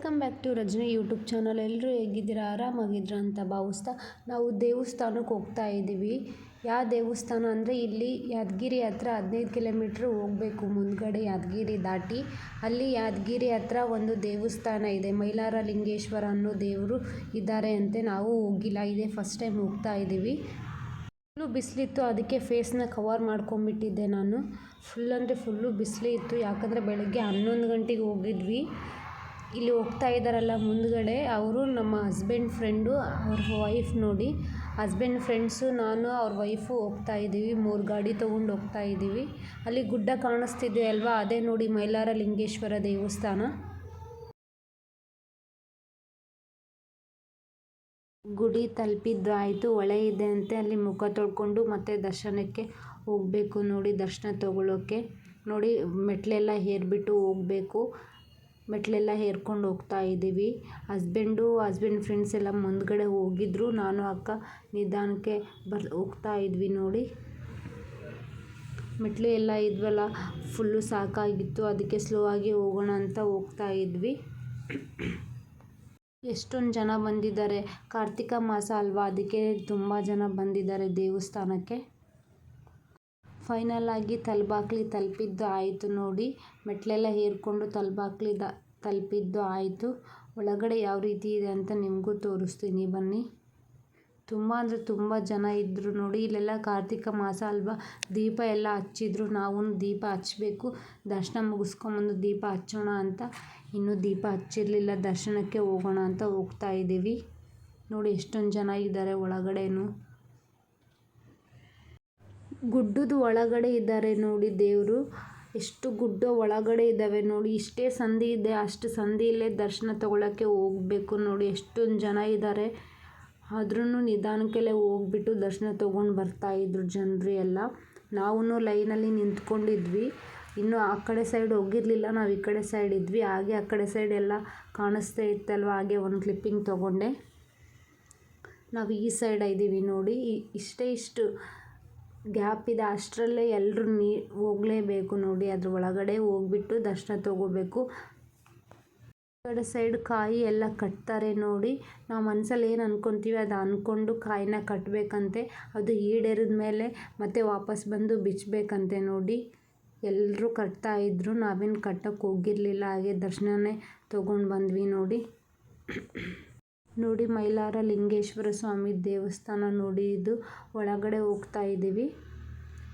Welcome back to Rajani YouTube channel ಎಲ್ಲರೂ ಹೇಗಿದ್ದೀರಾ? ಆರಾಮಾಗಿದ್ದೀರಾ ಅಂತ ಭಾವಿಸ್ತಾ ನಾವು ದೇವಸ್ಥಾನಕ್ಕೆ ಹೋಗ್ತಾ ಇದ್ದೀವಿ. ಯಾವ ದೇವಸ್ಥಾನ ಅಂದರೆ ಇಲ್ಲಿ ಯಾದಗಿರಿ ಹತ್ರ ಹದಿನೈದು ಕಿಲೋಮೀಟ್ರ್ ಹೋಗಬೇಕು. ಮುಂದ್ಗಡೆ ಯಾದಗಿರಿ ದಾಟಿ ಅಲ್ಲಿ ಯಾದಗಿರಿ ಹತ್ರ ಒಂದು ದೇವಸ್ಥಾನ ಇದೆ. ಮೈಲಾರ ಲಿಂಗೇಶ್ವರ ಅನ್ನೋ ದೇವರು ಇದ್ದಾರೆ ಅಂತೆ ನಾವು ಹೋಗಿಲ್ಲ. ಇದೇ ಫಸ್ಟ್ ಟೈಮ್ ಹೋಗ್ತಾ ಇದ್ದೀವಿ. ಫುಲ್ಲು ಬಿಸಿಲಿತ್ತು. ಅದಕ್ಕೆ ಫೇಸ್ನ ಕವರ್ ಮಾಡ್ಕೊಂಬಿಟ್ಟಿದ್ದೆ ನಾನು. ಫುಲ್ ಅಂದರೆ ಫುಲ್ಲು ಬಿಸಿಲೇ ಇತ್ತು. ಯಾಕಂದರೆ ಬೆಳಗ್ಗೆ ಹನ್ನೊಂದು ಗಂಟೆಗೆ ಹೋಗಿದ್ವಿ. ಇಲ್ಲಿ ಹೋಗ್ತಾ ಇದ್ದಾರಲ್ಲ ಮುಂದ್ಗಡೆ, ಅವರು ನಮ್ಮ ಹಸ್ಬೆಂಡ್ ಫ್ರೆಂಡು ಅವ್ರ ವೈಫ್ ನೋಡಿ. ಹಸ್ಬೆಂಡ್ ಫ್ರೆಂಡ್ಸು ನಾನು, ಅವ್ರ ವೈಫು ಹೋಗ್ತಾ ಇದ್ದೀವಿ, ಮೂರು ಗಾಡಿ ತೊಗೊಂಡು ಹೋಗ್ತಾ ಇದ್ದೀವಿ. ಅಲ್ಲಿ ಗುಡ್ಡ ಕಾಣಿಸ್ತಿದೆ ಅಲ್ವಾ ಅದೇ ನೋಡಿ ಮೈಲಾರ ಲಿಂಗೇಶ್ವರ ದೇವಸ್ಥಾನ. ಗುಡಿ ತಲುಪಿದ್ದು ಆಯಿತು, ಹೊಳೆ ಇದೆ ಅಂತೆ. ಅಲ್ಲಿ ಮುಖ ತೊಳ್ಕೊಂಡು ಮತ್ತೆ ದರ್ಶನಕ್ಕೆ ಹೋಗಬೇಕು ನೋಡಿ, ದರ್ಶನ ತಗೊಳ್ಳೋಕ್ಕೆ ನೋಡಿ, ಮೆಟ್ಲೆಲ್ಲ ಏರ್ಬಿಟ್ಟು ಹೋಗಬೇಕು. ಮೆಟ್ಲೆಲ್ಲ ಏರ್ಕೊಂಡು ಹೋಗ್ತಾ ಇದ್ದೀವಿ. ಹಸ್ಬೆಂಡು, ಹಸ್ಬೆಂಡ್ ಫ್ರೆಂಡ್ಸ್ ಎಲ್ಲ ಮುಂದುಗಡೆ ಹೋಗಿದ್ರು. ನಾನು, ಅಕ್ಕ ನಿಧಾನಕ್ಕೆ ಬರ್, ಹೋಗ್ತಾ ಇದ್ವಿ ನೋಡಿ. ಮೆಟ್ಲು ಎಲ್ಲ ಇದ್ವಲ್ಲ ಫುಲ್ಲು ಸಾಕಾಗಿತ್ತು. ಅದಕ್ಕೆ ಸ್ಲೋ ಆಗಿ ಹೋಗೋಣ ಅಂತ ಹೋಗ್ತಾ ಇದ್ವಿ. ಎಷ್ಟೊಂದು ಜನ ಬಂದಿದ್ದಾರೆ. ಕಾರ್ತಿಕ ಮಾಸ ಅಲ್ವಾ? ಅದಕ್ಕೆ ತುಂಬ ಜನ ಬಂದಿದ್ದಾರೆ ದೇವಸ್ಥಾನಕ್ಕೆ. ಫೈನಲ್ ಆಗಿ ತಲಬಾಕ್ಲಿ ತಲುಪಿದ್ದು ಆಯಿತು ನೋಡಿ. ಮೆಟ್ಲೆಲ್ಲ ಏರ್ಕೊಂಡು ತಲಬಾಕ್ಲಿ ದ, ತಲುಪಿದ್ದು ಆಯಿತು. ಒಳಗಡೆ ಯಾವ ರೀತಿ ಇದೆ ಅಂತ ನಿಮಗೂ ತೋರಿಸ್ತೀನಿ. ಬನ್ನಿ. ತುಂಬ ಅಂದರೆ ತುಂಬ ಜನ ಇದ್ದರು ನೋಡಿ. ಇಲ್ಲೆಲ್ಲ ಕಾರ್ತಿಕ ಮಾಸ ಅಲ್ವಾ? ದೀಪ ಎಲ್ಲ ಹಚ್ಚಿದ್ರು. ನಾವು ದೀಪ ಹಚ್ಚಬೇಕು ದರ್ಶನ ಮುಗಿಸ್ಕೊಂಬಂದು ದೀಪ ಹಚ್ಚೋಣ ಅಂತ. ಇನ್ನೂ ದೀಪ ಹಚ್ಚಿರಲಿಲ್ಲ. ದರ್ಶನಕ್ಕೆ ಹೋಗೋಣ ಅಂತ ಹೋಗ್ತಾ ಇದ್ದೀವಿ. ನೋಡಿ ಎಷ್ಟೊಂದು ಜನ ಇದ್ದಾರೆ ಒಳಗಡೆನು. ಗುಡ್ಡದ ಒಳಗಡೆ ಇದ್ದಾರೆ ನೋಡಿ ದೇವರು. ಎಷ್ಟು ಗುಡ್ಡ ಒಳಗಡೆ ಇದ್ದಾವೆ ನೋಡಿ. ಇಷ್ಟೇ ಸಂಧಿ ಇದೆ, ಅಷ್ಟು ಸಂಧಿಯಲ್ಲೇ ದರ್ಶನ ತಗೊಳ್ಳೋಕ್ಕೆ ಹೋಗಬೇಕು ನೋಡಿ. ಎಷ್ಟೊಂದು ಜನ ಇದ್ದಾರೆ. ಆದ್ರೂ ನಿಧಾನಕ್ಕೆಲ್ಲೇ ಹೋಗ್ಬಿಟ್ಟು ದರ್ಶನ ತೊಗೊಂಡು ಬರ್ತಾಯಿದ್ರು ಜನರು ಎಲ್ಲ. ನಾವು ಲೈನಲ್ಲಿ ನಿಂತ್ಕೊಂಡಿದ್ವಿ. ಇನ್ನು ಆ ಕಡೆ ಸೈಡ್ ಹೋಗಿರಲಿಲ್ಲ. ನಾವು ಈ ಕಡೆ ಸೈಡ್ ಇದ್ವಿ. ಹಾಗೆ ಆ ಕಡೆ ಸೈಡ್ ಎಲ್ಲ ಕಾಣಿಸ್ತಾ ಇತ್ತಲ್ವ? ಹಾಗೆ ಒಂದು ಕ್ಲಿಪ್ಪಿಂಗ್ ತೊಗೊಂಡೆ. ನಾವು ಈ ಸೈಡ್ ಇದ್ದೀವಿ ನೋಡಿ. ಇಷ್ಟೇ ಇಷ್ಟು ಗ್ಯಾಪ್ ಇದೆ, ಅಷ್ಟರಲ್ಲೇ ಎಲ್ಲರೂ ನೀ ಹೋಗಲೇಬೇಕು ನೋಡಿ, ಅದ್ರ ಒಳಗಡೆ ಹೋಗ್ಬಿಟ್ಟು ದರ್ಶನ ತೊಗೋಬೇಕು. ಕಡೆ ಸೈಡ್ ಕಾಯಿ ಎಲ್ಲ ಕಟ್ತಾರೆ ನೋಡಿ, ನಾವು ಮನಸ್ಸಲ್ಲಿ ಏನು ಅಂದ್ಕೊತೀವಿ ಅದು ಅಂದ್ಕೊಂಡು ಕಾಯಿನ ಕಟ್ಟಬೇಕಂತೆ ಅದು ಈಡೇರಿದ ಮೇಲೆ ಮತ್ತೆ ವಾಪಸ್ ಬಂದು ಬಿಚ್ಚಬೇಕಂತೆ ನೋಡಿ. ಎಲ್ಲರೂ ಕಟ್ತಾ ಇದ್ದರು ನಾವೇನು ಕಟ್ಟಕ್ಕೆ ಹೋಗಿರಲಿಲ್ಲ, ಹಾಗೆ ದರ್ಶನನೇ ತೊಗೊಂಡು ಬಂದ್ವಿ ನೋಡಿ. ನೋಡಿ ಮೈಲಾರ ಲಿಂಗೇಶ್ವರ ಸ್ವಾಮಿ ದೇವಸ್ಥಾನ ನೋಡಿ ಇದು ಒಳಗಡೆ ಹೋಗ್ತಾ ಇದ್ದೀವಿ.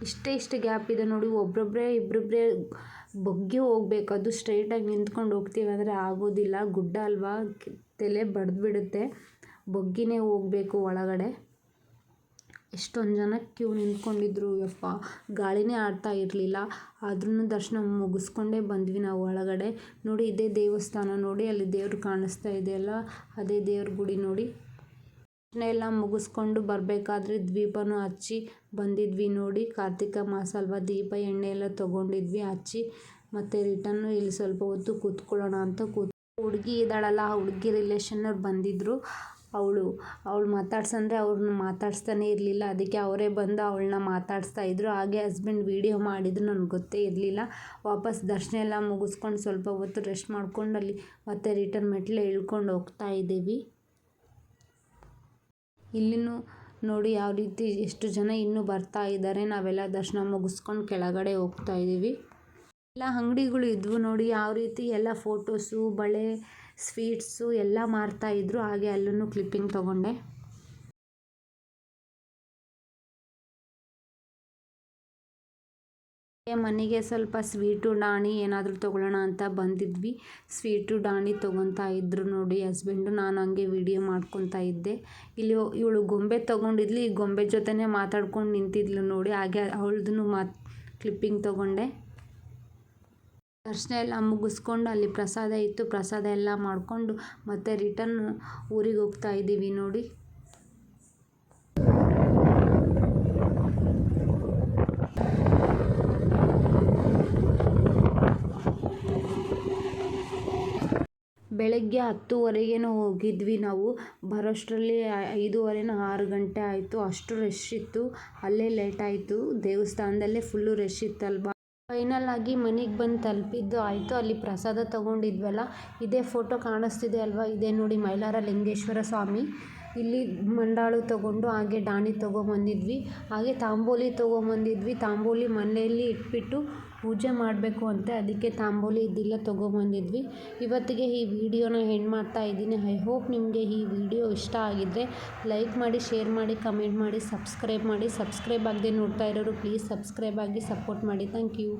ಇಷ್ಟೇ ಇಷ್ಟು ಗ್ಯಾಪ್ ಇದೆ ನೋಡಿ ಒಬ್ಬೊಬ್ಬರೇ ಇಬ್ಬರೊಬ್ಬರೇ ಬಗ್ಗಿ ಹೋಗ್ಬೇಕು. ಅದು ಸ್ಟ್ರೈಟಾಗಿ ನಿಂತ್ಕೊಂಡು ಹೋಗ್ತೀವಿ ಅಂದರೆ ಆಗೋದಿಲ್ಲ. ಗುಡ್ಡ ಅಲ್ವಾ? ತಲೆ ಬಡ್ದುಬಿಡುತ್ತೆ. ಬಗ್ಗಿನೇ ಹೋಗ್ಬೇಕು ಒಳಗಡೆ. ಎಷ್ಟೊಂದು ಜನ ಕ್ಯೂ ನಿಂತ್ಕೊಂಡಿದ್ರು, ಯಪ್ಪ. ಗಾಳಿನೇ ಆಡ್ತಾ ಇರಲಿಲ್ಲ. ಆದ್ರೂ ದರ್ಶನ ಮುಗಿಸ್ಕೊಂಡೇ ಬಂದ್ವಿ ನಾವು ಒಳಗಡೆ. ನೋಡಿ, ಇದೇ ದೇವಸ್ಥಾನ ನೋಡಿ, ಅಲ್ಲಿ ದೇವ್ರು ಕಾಣಿಸ್ತಾ ಇದೆಯಲ್ಲ ಅದೇ ದೇವ್ರ ಗುಡಿ ನೋಡಿ. ಎಲ್ಲ ಮುಗಿಸ್ಕೊಂಡು ಬರಬೇಕಾದ್ರೆ ದೀಪನೂ ಹಚ್ಚಿ ಬಂದಿದ್ವಿ ನೋಡಿ. ಕಾರ್ತಿಕ ಮಾಸ ಅಲ್ವಾ, ದೀಪ, ಎಣ್ಣೆ ಎಲ್ಲ ತೊಗೊಂಡಿದ್ವಿ, ಹಚ್ಚಿ. ಮತ್ತು ರಿಟರ್ನು ಇಲ್ಲಿ ಸ್ವಲ್ಪ ಹೊತ್ತು ಕೂತ್ಕೊಳ್ಳೋಣ ಅಂತ ಕೂತ್ ಹುಡುಗಿ ಇದ್ದಾಳಲ್ಲ ಆ ಹುಡುಗಿ ರಿಲೇಷನ್ನವ್ರು ಬಂದಿದ್ದರು ಅವಳು. ಅವಳು ಮಾತಾಡ್ಸಂದ್ರೆ ಅವ್ರನ್ನ ಮಾತಾಡ್ಸ್ತಾನೆ ಇರಲಿಲ್ಲ. ಅದಕ್ಕೆ ಅವರೇ ಬಂದು ಅವಳನ್ನ ಮಾತಾಡಿಸ್ತಾ ಇದ್ರು. ಹಾಗೆ ಹಸ್ಬೆಂಡ್ ವೀಡಿಯೋ ಮಾಡಿದ್ರು. ನನಗೆ ಗೊತ್ತೇ ಇರಲಿಲ್ಲ. ವಾಪಸ್ ದರ್ಶನ ಎಲ್ಲ ಮುಗಿಸ್ಕೊಂಡು ಸ್ವಲ್ಪ ಹೊತ್ತು ರೆಸ್ಟ್ ಮಾಡ್ಕೊಂಡು ಅಲ್ಲಿ ಮತ್ತೆ ರಿಟರ್ನ್ ಮೆಟ್ಲು ಇಳ್ಕೊಂಡು ಹೋಗ್ತಾ ಇದ್ದೀವಿ. ಇಲ್ಲಿನೂ ನೋಡಿ ಯಾವ ರೀತಿ ಎಷ್ಟು ಜನ ಇನ್ನೂ ಬರ್ತಾ ಇದ್ದಾರೆ. ನಾವೆಲ್ಲ ದರ್ಶನ ಮುಗಿಸ್ಕೊಂಡು ಕೆಳಗಡೆ ಹೋಗ್ತಾ ಇದ್ದೀವಿ. ಎಲ್ಲ ಅಂಗಡಿಗಳು ಇದ್ವು ನೋಡಿ. ಯಾವ ರೀತಿ ಎಲ್ಲ ಫೋಟೋಸು ಬಳೆ ಸ್ವೀಟ್ಸು ಎಲ್ಲ ಮಾರ್ತಾ ಇದ್ರು, ಹಾಗೆ ಅಲ್ಲೂ ಕ್ಲಿಪ್ಪಿಂಗ್ ತೊಗೊಂಡೆ. ಮನೆಗೆ ಸ್ವಲ್ಪ ಸ್ವೀಟು, ಡಾಣಿ ಏನಾದರೂ ತೊಗೊಳ್ಳೋಣ ಅಂತ ಬಂದಿದ್ವಿ. ಸ್ವೀಟು, ಡಾಣಿ ತೊಗೊತಾ ಇದ್ರು ನೋಡಿ ಹಸ್ಬೆಂಡು. ನಾನು ಹಂಗೆ ವಿಡಿಯೋ ಮಾಡ್ಕೊತಾ ಇದ್ದೆ. ಇಲ್ಲಿ ಇವಳು ಗೊಂಬೆ ತೊಗೊಂಡಿದ್ಲಿ. ಈ ಗೊಂಬೆ ಜೊತೆನೇ ಮಾತಾಡ್ಕೊಂಡು ನಿಂತಿದ್ಲು ನೋಡಿ. ಹಾಗೆ ಅವಳದನ್ನು ಮಾತು ಕ್ಲಿಪ್ಪಿಂಗ್ ತೊಗೊಂಡೆ. ದರ್ಶನ ಎಲ್ಲ ಮುಗಿಸ್ಕೊಂಡು ಅಲ್ಲಿ ಪ್ರಸಾದ ಇತ್ತು. ಪ್ರಸಾದ ಎಲ್ಲ ಮಾಡಿಕೊಂಡು ಮತ್ತೆ ರಿಟರ್ನ್ ಊರಿಗೆ ಹೋಗ್ತಾ ಇದ್ದೀವಿ ನೋಡಿ. ಬೆಳಗ್ಗೆ ಹತ್ತುವರೆಗೇನೋ ಹೋಗಿದ್ವಿ ನಾವು. ಬರೋಷ್ಟರಲ್ಲಿ ಐದೂವರೆನೋ ಆರು ಗಂಟೆ ಆಯಿತು. ಅಷ್ಟು ರಶ್ ಇತ್ತು. ಅಲ್ಲೇ ಲೇಟ್ ಆಯಿತು. ದೇವಸ್ಥಾನದಲ್ಲೇ ಫುಲ್ಲು ರಶ್ ಇತ್ತಲ್ವಾ? ಫೈನಲ್ ಆಗಿ ಮನೆಗೆ ಬಂದು ತಲುಪಿದ್ದು ಆಯಿತು. ಅಲ್ಲಿ ಪ್ರಸಾದ ತಗೊಂಡಿದ್ವಲ್ಲ. ಇದೇ ಫೋಟೋ ಕಾಣಿಸ್ತಿದೆ ಅಲ್ವಾ? ಇದೇ ನೋಡಿ ಮೈಲಾರ ಲಿಂಗೇಶ್ವರ ಸ್ವಾಮಿ. ಇಲ್ಲಿ ಮಂಡಾಳು ತಗೊಂಡು, ಹಾಗೆ ಡಾಣಿ ತೊಗೊಂಬಂದಿದ್ವಿ. ಹಾಗೆ ತಾಂಬೂಲಿ ತೊಗೊಂಬಂದಿದ್ವಿ. ತಾಂಬೂಲಿ ಮನೆಯಲ್ಲಿ ಇಟ್ಬಿಟ್ಟು ಪೂಜೆ ಮಾಡಬೇಕು ಅಂತ ಅದಕ್ಕೆ ತಾಂಬೂಲಿ ಇದ್ದಿಲ್ಲ ತೊಗೊಂಬಂದಿದ್ವಿ ಇವತ್ತಿಗೆ ಈ ವಿಡಿಯೋನ ಎಂಡ್ ಮಾಡ್ತಾ ಇದ್ದೀನಿ. ಐ ಹೋಪ್ ನಿಮಗೆ ಈ ವಿಡಿಯೋ ಇಷ್ಟ ಆಗಿದ್ದರೆ ಲೈಕ್ ಮಾಡಿ, ಶೇರ್ ಮಾಡಿ, ಕಮೆಂಟ್ ಮಾಡಿ, ಸಬ್ಸ್ಕ್ರೈಬ್ ಮಾಡಿ. ಸಬ್ಸ್ಕ್ರೈಬ್ ಆಗದೆ ನೋಡ್ತಾ ಇರೋರು, ಪ್ಲೀಸ್ ಸಬ್ಸ್ಕ್ರೈಬ್ ಆಗಿ ಸಪೋರ್ಟ್ ಮಾಡಿ. Thank you.